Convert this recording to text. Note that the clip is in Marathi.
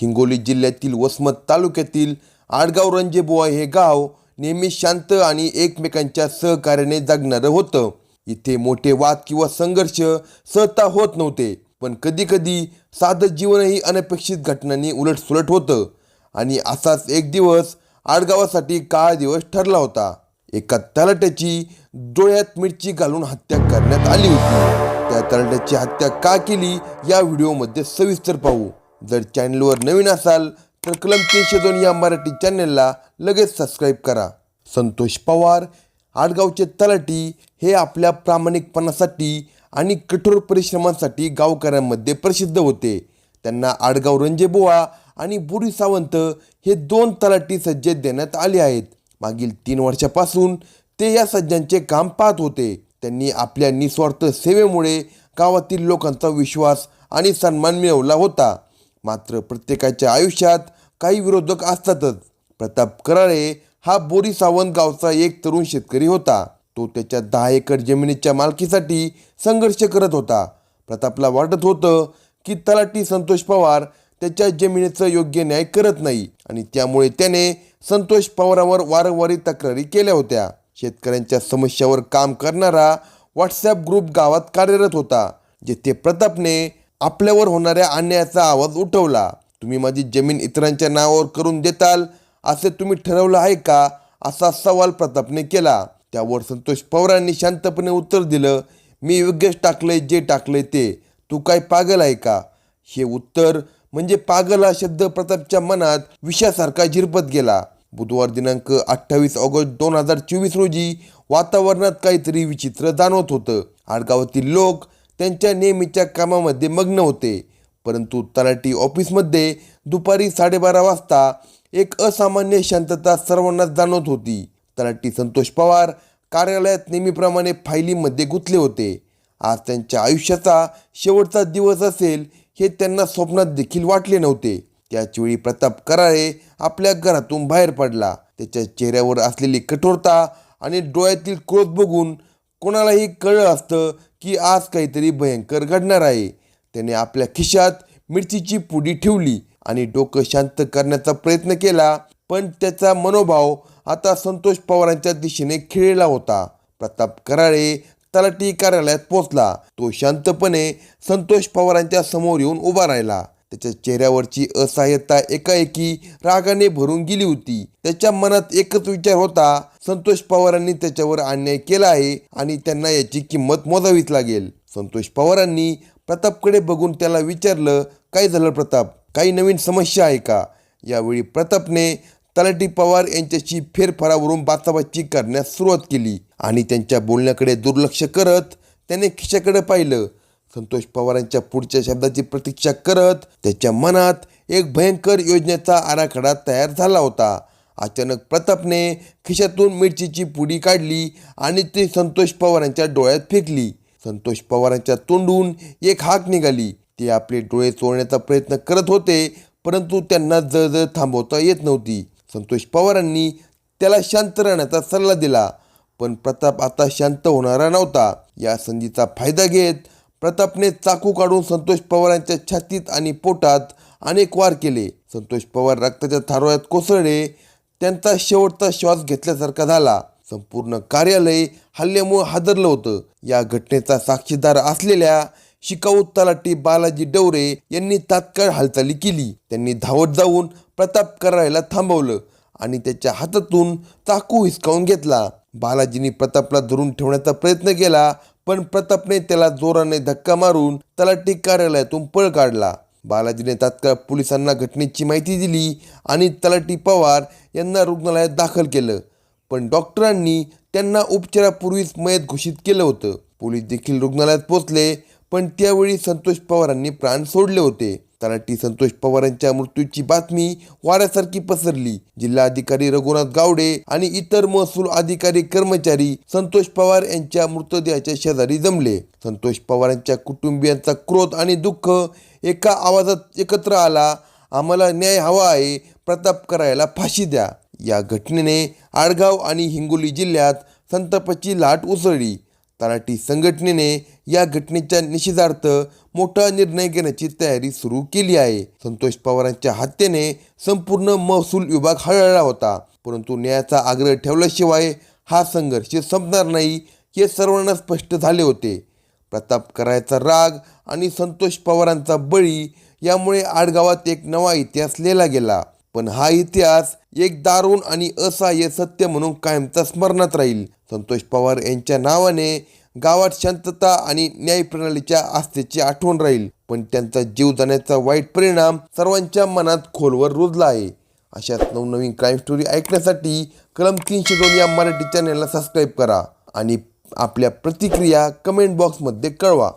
हिंगोली जिल्ह्यातील वसमत तालुक्यातील आडगाव रंजेबुवा हे गाव नेहमी शांत आणि एकमेकांच्या सहकार्याने जगणारं होतं. इथे मोठे वाद किंवा संघर्ष सहता होत नव्हते पण कधीकधी साधं जीवनही अनपेक्षित घटनांनी उलटसुलट होतं आणि असाच एक दिवस आडगावासाठी काळा दिवस ठरला होता. एका तलाट्याची डोळ्यात मिरची घालून हत्या करण्यात आली होती. त्या तलाट्याची हत्या का केली या व्हिडिओमध्ये सविस्तर पाहू. जर चॅनलवर नवीन असाल तर कलम तीनशे दोन या मराठी चॅनलला लगेच सबस्क्राईब करा. संतोष पवार आडगावचे तलाटी हे आपल्या प्रामाणिकपणासाठी आणि कठोर परिश्रमांसाठी गावकऱ्यांमध्ये प्रसिद्ध होते. त्यांना आडगाव रंजेबुवा आणि बुरी सावंत हे दोन तलाटी सज्जे देण्यात आले आहेत. मागील तीन वर्षापासून ते या सज्जांचे काम पाहत होते. त्यांनी आपल्या निस्वार्थ सेवेमुळे गावातील लोकांचा विश्वास आणि सन्मान मिळवला होता. मात्र प्रत्येकाच्या आयुष्यात काही विरोधक असतातच. प्रताप कराळे हा बोरी सावंत गावचा एक तरुण शेतकरी होता. तो त्याच्या दहा एकर जमिनीच्या मालकीसाठी संघर्ष करत होता. प्रतापला वाटत होतं की तलाठी संतोष पवार त्याच्या जमिनीचं योग्य न्याय करत नाही आणि त्यामुळे त्याने संतोष पवारांवर वारंवारी तक्रारी केल्या होत्या. शेतकऱ्यांच्या समस्यावर काम करणारा व्हॉट्सॲप ग्रुप गावात कार्यरत होता जेथे प्रतापने आपल्यावर होणाऱ्या अन्यायाचा आवाज उठवला. तुम्ही माझी जमीन इतरांच्या नावावर करून देताल असे तुम्ही ठरवलं आहे का? असा सवाल प्रतापने केला. त्यावर संतोष पवारांनी शांतपणे उत्तर दिलं मी योग्यच टाकलंय जे टाकलंय ते. तू काय पागल आहे का? हे उत्तर म्हणजे पागल हा शब्द प्रतापच्या मनात विषासारखा झिरपत गेला. बुधवार दिनांक अठ्ठावीस ऑगस्ट दोन हजार चोवीस रोजी वातावरणात काहीतरी विचित्र जाणवत होतं. आडगावातील लोक त्यांच्या नेहमीच्या कामामध्ये मग्न होते. परंतु तलाठी ऑफिसमध्ये दुपारी साडेबारा वाजता एक असामान्य शांतता सर्वांनाच जाणवत होती. तलाठी संतोष पवार कार्यालयात नेहमीप्रमाणे फायलीमध्ये गुंतले होते. आज त्यांच्या आयुष्याचा शेवटचा दिवस असेल हे त्यांना स्वप्नात देखील वाटले नव्हते. त्याचवेळी प्रताप कराळे आपल्या घरातून बाहेर पडला. त्याच्या चेहऱ्यावर असलेली कठोरता आणि डोळ्यातील क्रोध बघून कोणालाही कळलं असतं की आज काहीतरी भयंकर घडणार आहे. त्याने आपल्या खिशात मिरचीची पुडी ठेवली आणि डोकं शांत करण्याचा प्रयत्न केला. पण त्याचा मनोभाव आता संतोष पवारांच्या दिशेने खिळलेला होता. प्रताप कराळे तलाठी कार्यालयात पोहोचला. तो शांतपणे संतोष पवारांच्या समोर येऊन उभा राहिला. त्याच्या चेहऱ्यावरची असहाय्यता एकाएकी रागाने भरून गेली होती. त्याच्या मनात एकच विचार होता संतोष पवारांनी त्याच्यावर अन्याय केला आहे आणि त्यांना याची किंमत मोजावीच लागेल. संतोष पवारांनी प्रतापकडे बघून त्याला विचारलं काय झालं प्रताप? काही नवीन समस्या आहे का? यावेळी प्रतापने तलाटी पवार यांच्याशी फेरफारावरून बाचाबाची करण्यास सुरुवात केली आणि त्यांच्या बोलण्याकडे दुर्लक्ष करत त्याने खिशाकडे पाहिलं. संतोष पवारांच्या पुढच्या शब्दाची प्रतीक्षा करत त्याच्या मनात एक भयंकर योजनेचा आराखडा तयार झाला होता. अचानक प्रतापने खिशातून मिरचीची पुडी काढली आणि ती संतोष पवारांच्या डोळ्यात फेकली. संतोष पवारांच्या तोंडून एक हाक निघाली. ते आपले डोळे चोळण्याचा प्रयत्न करत होते परंतु त्यांना जळजळ थांबवता येत नव्हती. संतोष पवारांनी त्याला शांत राहण्याचा सल्ला दिला पण प्रताप आता शांत होणारा नव्हता. या संधीचा फायदा घेत प्रतापने चाकू काढून संतोष पवारांच्या छातीत आणि पोटात अनेक वार केले. संतोष पवार रक्ताच्या थारोळ्यात कोसळले. त्यांचा शेवटचा श्वास घेतल्यासारखा झाला. संपूर्ण कार्यालय हल्ल्यामुळे हादरलं होतं. या घटनेचा साक्षीदार असलेल्या शिकाऊ तलाठी बालाजी डवरे यांनी तात्काळ हालचाली केली. त्यांनी धावत जाऊन प्रताप करायला थांबवलं आणि त्याच्या हातातून चाकू हिसकावून घेतला. बालाजींनी प्रतापला धरून ठेवण्याचा प्रयत्न केला. पण प्रतापने त्याला जोराने धक्का मारून तलाठी कार्यालयातून पळ काढला. बालाजीने तात्काळ पोलिसांना घटनेची माहिती दिली आणि तलाठी पवार यांना रुग्णालयात दाखल केलं. पण डॉक्टरांनी त्यांना उपचारापूर्वीच मयत घोषित केलं होतं. पोलीस देखील रुग्णालयात पोचले पण त्यावेळी संतोष पवारांनी प्राण सोडले होते. तलाठी संतोष पवारांच्या मृत्यूची बातमी वाऱ्यासारखी पसरली. जिल्हाधिकारी रघुनाथ गावडे आणि इतर महसूल अधिकारी कर्मचारी संतोष पवार यांच्या मृतदेहाच्या शेजारी जमले. संतोष पवारांच्या कुटुंबियांचा क्रोध आणि दुःख एका आवाजात एकत्र आला आम्हाला न्याय हवा आहे प्रताप करायला फाशी द्या. या घटनेने आडगाव आणि हिंगोली जिल्ह्यात संतापाची लाट उसळली. तलाठी संघटनेने या घटनेच्या निषेधार्थ मोठा निर्णय घेण्याची तयारी सुरू केली आहे. संतोष पवारांच्या हत्येने संपूर्ण महसूल विभाग हळहळला होता. परंतु न्यायाचा आग्रह ठेवल्याशिवाय हा संघर्ष संपणार नाही हे सर्वांना स्पष्ट झाले होते. प्रताप करायचा राग आणि संतोष पवारांचा बळी यामुळे आडगावात एक नवा इतिहास लिहिला गेला. पण हा इतिहास एक दारुण आणि असहाय्य सत्य म्हणून कायमचा स्मरणात राहील. संतोष पवार यांच्या नावाने गावात शांतता आणि न्याय प्रणालीच्या आस्थेची आठवण राहील पण त्यांचा जीव जाण्याचा वाईट परिणाम सर्वांच्या मनात खोलवर रुजला आहे. अशाच नवनवीन क्राईम स्टोरी ऐकण्यासाठी कलम तीनशे दोन या मराठी चॅनलला सबस्क्राईब करा आणि आपल्या प्रतिक्रिया कमेंट बॉक्समध्ये कळवा.